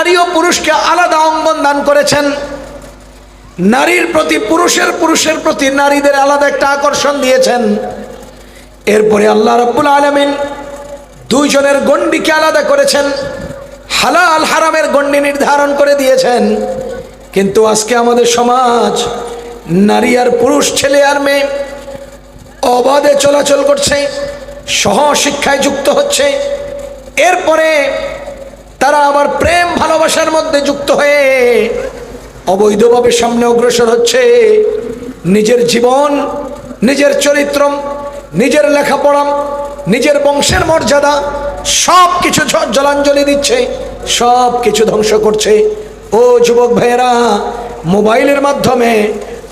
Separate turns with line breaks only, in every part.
নারী ও পুরুষকে আলাদা অঙ্গন দান করেছেন। নারীর প্রতি, পুরুষের পুরুষের প্রতি নারীদের আলাদা একটা আকর্ষণ দিয়েছেন। এরপরে আল্লাহ রব্বুল আলমিন দুইজনের গণ্ডিকে আলাদা করেছেন। হালাল হারামের গণ্ডি নির্ধারণ করে দিয়েছেন। কিন্তু আজকে আমাদের সমাজ, নারী আর পুরুষ, ছেলে আর মেয়ে অবাধে চলাচল করছে, সহশিক্ষায় যুক্ত হচ্ছে। এরপরে তারা আবার প্রেম ভালোবাসার মধ্যে যুক্ত হয়ে অবৈধভাবে সামনে অগ্রসর হচ্ছে। নিজের জীবন, নিজের চরিত্র, নিজের লেখাপড়া, নিজের বংশের মর্যাদা সব কিছু জলাঞ্জলি দিচ্ছে সব কিছু ধ্বংস করছে। ও যুবক ভাইয়েরা, মোবাইলের মাধ্যমে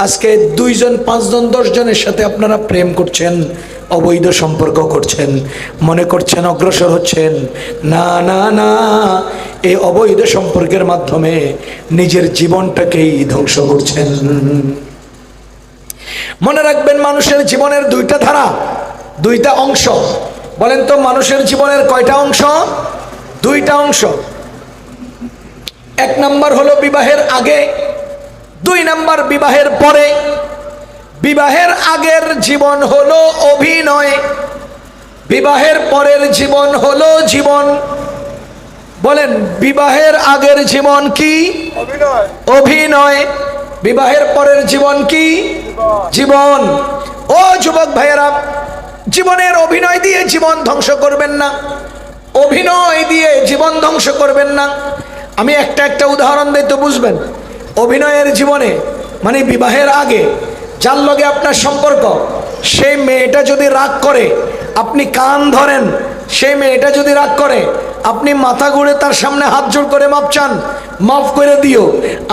আজকে দুইজন, পাঁচজন, দশজনের সাথে আপনারা প্রেম করছেন। অবৈধ সম্পর্ক করছেন, মনে করছেন, অগ্রসর হচ্ছেন। না না না এই অবৈধ সম্পর্কের মাধ্যমে নিজের জীবনটাকেই ধ্বংস করছেন। মনে রাখবেন, মানুষের জীবনের দুইটা ধারা, দুইটা অংশ। বলেন তো, মানুষের জীবনের কয়টা অংশ? দুইটা অংশ। এক নাম্বার হলো বিবাহের আগে, দুই নাম্বার বিবাহের পরে বিবাহের আগের জীবন হলো অভিনয় বিবাহের পরের জীবন হলো জীবন। বলেন বিবাহের আগের জীবন কি? অভিনয়। বিবাহের পরের জীবন কি? জীবন। ও যুবক ভাইয়েরা জীবনের অভিনয় দিয়ে জীবন ধ্বংস করবেন না। অভিনয় দিয়ে জীবন ধ্বংস করবেন না। আমি একটা একটা উদাহরণ দিই তো বুঝবেন। অভিনয়ের জীবনে মানে বিবাহের আগে যার লগে আপনার সম্পর্ক, সেই মেয়েটা যদি রাগ করে, আপনি কান ধরেন, সেই মেয়েটা যদি রাগ করে, আপনি মাথা ঘুরে তার সামনে হাত জোড় করে মাপ চান মাফ করে দিও,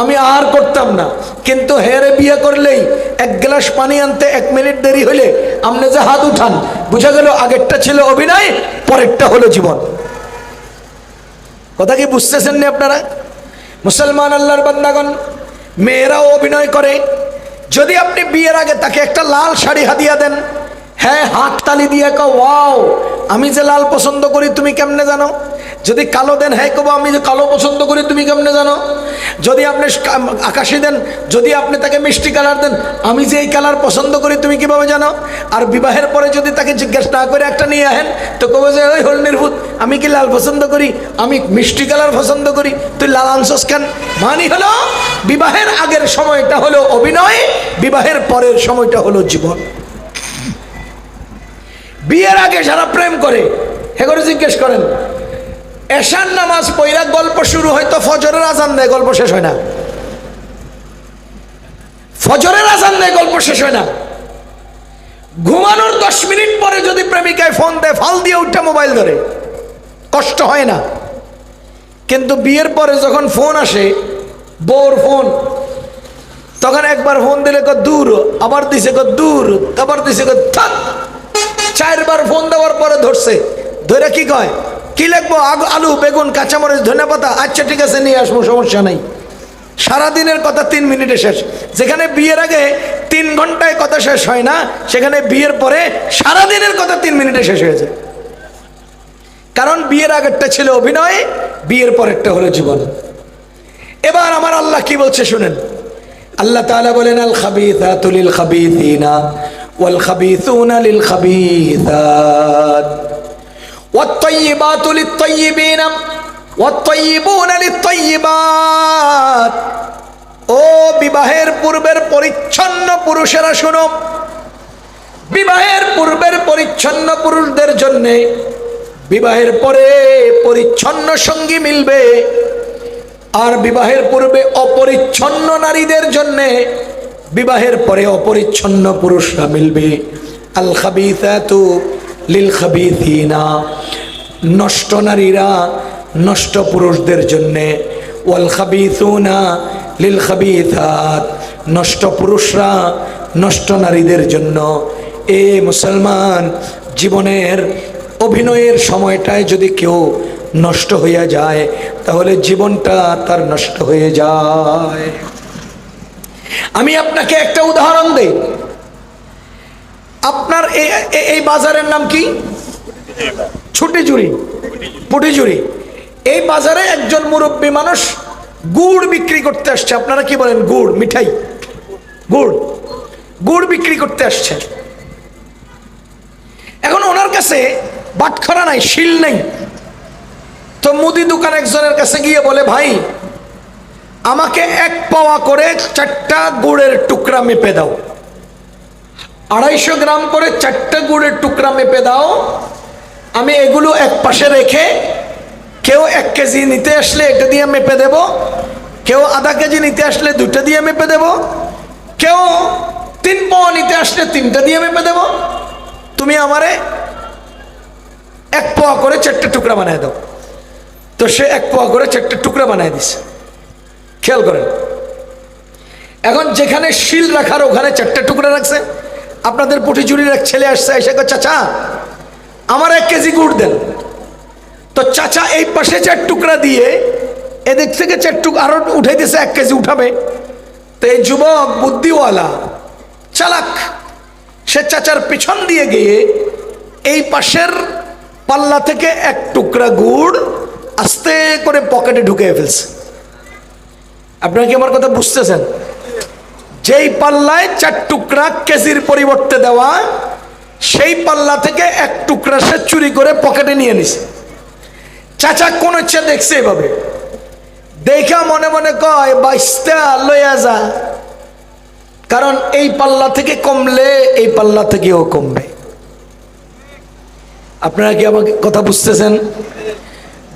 আমি আর করতাম না। কিন্তু হেরে বিয়ে করলেই এক গ্লাস পানি আনতে এক মিনিট দেরি হলে আপনি যে হাত উঠান, বুঝা গেল আগেরটা ছিল অভিনয়, পরেরটা হলো জীবন। কথা কি বুঝতেছেন না আপনারা? মুসলমান আল্লাহর বান্দাগণ, মেয়েরাও অভিনয় করে যদি আপনি বিয়ের আগে তাকে একটা লাল শাড়ি হাতিয়া দেন হ্যাঁ হাত তালি দিয়ে কো ওয়াও, আমি যে লাল পছন্দ করি, তুমি কেমনে জানো? যদি কালো দেন হ্যাঁ কবো, আমি যে কালো পছন্দ করি, তুমি কেমনে জানো? যদি আপনি আকাশি দেন, যদি আপনি তাকে মিষ্টি কালার দেন, আমি যে এই কালার পছন্দ করি, তুমি কীভাবে জানো? আর বিবাহের পরে যদি তাকে জিজ্ঞেস না করে একটা নিয়ে আহেন তো কবে যে, ওই হল নির্ভূত, আমি কি লাল পছন্দ করি? আমি মিষ্টি কালার পছন্দ করি, তুই লাল আনছস কেন? মানি হলো, বিবাহের আগের সময়টা হলো অভিনয়, বিবাহের পরের সময়টা হলো জীবন। বিয়ের আগে যারা প্রেম করে হেগরে জিজ্ঞেস করেন এশান নামাজ পইরা গল্প শুরু হয়তো ফজরের আজান দেয় গল্প শেষ হয় না। ফজরের আজান দেয় গল্প শেষ হয় না। ঘুমানোর দশ মিনিট পরে যদি প্রেমিকায় ফোন দেয়, ফাল দিয়ে উঠে মোবাইল ধরে। কষ্ট হয় না। কিন্তু বিয়ের পরে যখন ফোন আসে, বউর ফোন, তখন একবার ফোন দিলে কো দূর, আবার দিছে কো দূর, আবার দিছে কো থাক। চারবার ফোন দেওয়ার পরে ধরছে। ধরে কি কয়? কি লিখব? আলু, বেগুন, কাঁচামরিচ ধনে পাতা? আচ্ছা ঠিক আছে, নিয়ে আসব, সমস্যা নাই। সারাদিনের কথা তিন মিনিটে শেষ। যেখানে বিয়ের আগে তিন ঘন্টায় কথা শেষ হয় না, সেখানে বিয়ের পরে সারাদিনের কথা তিন মিনিটে শেষ হয়ে যায়। কারণ বিয়ের আগেরটা ছিল অভিনয়, বিয়ের পরেরটা হলো জীবন। এবার আমার আল্লাহ কি বলছে শুনেন। আল্লাহ তাআলা বলেন, আল খাবিথাতু লিল খাবিথিনা ওয়াল খাবিথুনা লিল খাবিথাত والطيبات للطيبين والطيبون للطيبات ও বিবাহের পূর্বের পরিচ্ছন্ন পুরুষেরা শুনো বিবাহের পূর্বের পরিচ্ছন্ন পুরুষদের জন্যে বিবাহের পরে পরিচ্ছন্ন সঙ্গী মিলবে আর বিবাহের পূর্বে অপরিচ্ছন্ন নারীদের জন্যে বিবাহের পরে অপরিচ্ছন্ন পুরুষরা মিলবে আল খাবিথাতু লিল খাবিথিনা নষ্ট নারীরা, নষ্ট পুরুষদের জন্যে, ওয়াল খাবিথুনা লিল খাবিথাত নষ্ট পুরুষরা, নষ্ট নারীদের জন্য। এ মুসলমান, জীবনের অভিনয়ের সময়টায় যদি কেউ নষ্ট হইয়া যায়, তাহলে জীবনটা তার নষ্ট হয়ে যায়। আমি আপনাকে একটা উদাহরণ দেই। আপনার এই বাজারের নাম কি? ছুটি জুড়ি পুটি জুড়ি এই বাজারে একজন মুরব্বী মানুষ গুড় বিক্রি করতে আসছে। আপনারা কি বলেন গুড়, মিঠাই? গুড় গুড় বিক্রি করতে আসছে। এখন ওনার কাছে বাটখরা নাই, শিল নেই। তো মুদি দোকান একজনের কাছে গিয়ে বলে, ভাই, আমাকে এক পাওয়া করে চারটা গুড়ের টুকরা মেপে দাও। আড়াইশো গ্রাম করে চারটা গুড়ের টুকরা মেপে দাও। আমি এগুলো এক পাশে রেখে কেউ এক কেজি নিতে আসলে এটা দিয়ে মেপে দেব। কেউ আধা কেজি নিতে আসলে দুটো দিয়ে মেপে দেব। কেউ তিন পাওয়া নিতে আসলে তিনটা দিয়ে মেপে দেব। তুমি আমারে এক পোয়া করে চারটে টুকরা বানায় দাও। তো সে এক পোয়া করে চারটে টুকরা বানায় দিছে। খেয়াল করেন। এখন যেখানে শিল রাখার ওখানে চারটে টুকরা রাখছে। আপনাদের পুটিচুরির এক ছেলে আসছে, এসে চাচা, আমার এক কেজি গুড় দেন। তো চাচা এই পাশে চার টুকরা দিয়ে এদিক থেকে চার টুক আরও উঠাই দিছে এক কেজি উঠাবে। তো এই যুবক বুদ্ধিওয়ালা, চালাক, সে চাচার পিছন দিয়ে গিয়ে এই পাশের পাল্লা থেকে এক টুকরা গুড় আস্তে করে পকেটে ঢুকে ফেলছে। আপনারা কি আমার কথা বুঝতেছেন? যেই পাল্লায় চার টুকরা কেজির পরিবর্তে দেওয়া, সেই পাল্লা থেকে এক টুকরা সে চুরি করে পকেটে নিয়ে নিছে। চাচা কোন ইচ্ছা দেখছে এভাবে? দেখা মনে মনে কয় বাইশটা লইয়া যা। কারণ এই পাল্লা থেকে কমলে, এই পাল্লা থেকেও কমবে। আপনারা কি আমাকে কথা বুঝতেছেন?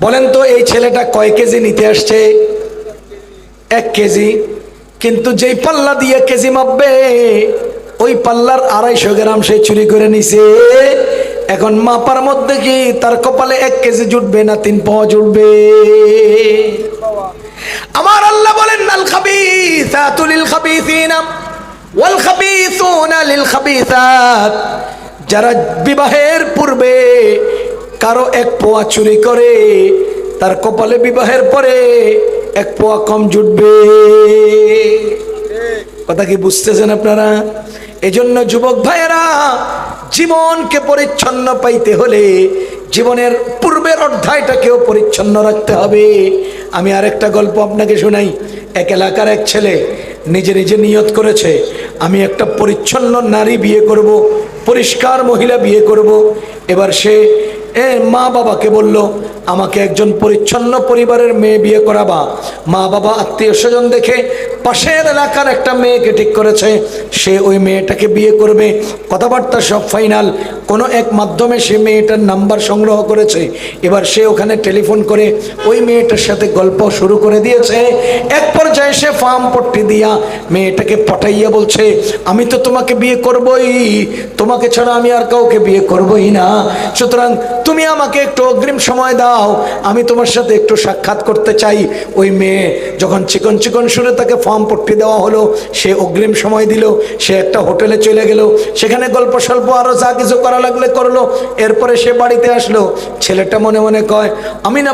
বলেন তো, এই ছেলেটা কয় কেজি নিতে আসছে? এক কেজি। কিন্তু যেই পাল্লা দিয়ে কেজি মাপবে, ওই পাল্লার আড়াইশো গ্রাম সে চুরি করে নিছে। এখন মাপার মধ্যে কি তার কপালে এক কেজি জুটবে না তিন পাওয়া জুটবে? আমার আল্লাহ বলেন নাল খাবিসাতু লিল খাবিসিনা ওয়াল খাবিসুনা লিল খাবিসাত। যারা বিবাহের পূর্বে কারও এক পোয়া চুরি করে, তার কপালে বিবাহের পরে এক পোয়া কম জুটবে। কথা কি বুঝতেছেন আপনারা? এজন্য যুবক ভাইয়েরা, জীবনকে পরিচ্ছন্ন পাইতে হলে জীবনের পূর্বের অধ্যায়টাকেও পরিচ্ছন্ন রাখতে হবে। আমি আরেকটা গল্প আপনাকে শোনাই। এক এলাকার এক ছেলে নিজে নিজে নিয়ত করেছে, আমি একটা পরিচ্ছন্ন নারী বিয়ে করব, পরিষ্কার মহিলা বিয়ে করব। এবার সে এ মা বাবাকে বলল, আমাকে একজন পরিচ্ছন্ন পরিবারের মেয়ে বিয়ে করাবা। মা বাবা আত্মীয় স্বজন দেখে পাশের এলাকার একটা মেয়েকে ঠিক করেছে। সে ওই মেয়েটাকে বিয়ে করবে। কথাবার্তা সব ফাইনাল। কোনো এক মাধ্যমে সে মেয়েটার নাম্বার সংগ্রহ করেছে। এবার সে ওখানে টেলিফোন করে ওই মেয়েটার সাথে গল্প শুরু করে দিয়েছে। এক পর্যায়ে সে ফার্ম পট্টি দিয়া মেয়েটাকে পাঠাইয়া বলছে, আমি তো তোমাকে বিয়ে করবই। তোমাকে ছাড়া আমি আর কাউকে বিয়ে করবই না। সুতরাং তুমি আমাকে একটু অগ্রিম সময় দাও। আমি তোমার সাথে একটু সাক্ষাৎ করতে চাই। ওই মেয়ে যখন চিকন চিকন শুনে তাকে ফর্ম পট্টি দেওয়া হলো, সে অগ্রিম সময় দিল, সে একটা হোটেলে চলে গেল, সেখানে গল্প স্বল্প আরও যা কিছু করা লাগলে করল, এরপরে সে বাড়িতে আসলো। ছেলেটা মনে মনে কয় আমি না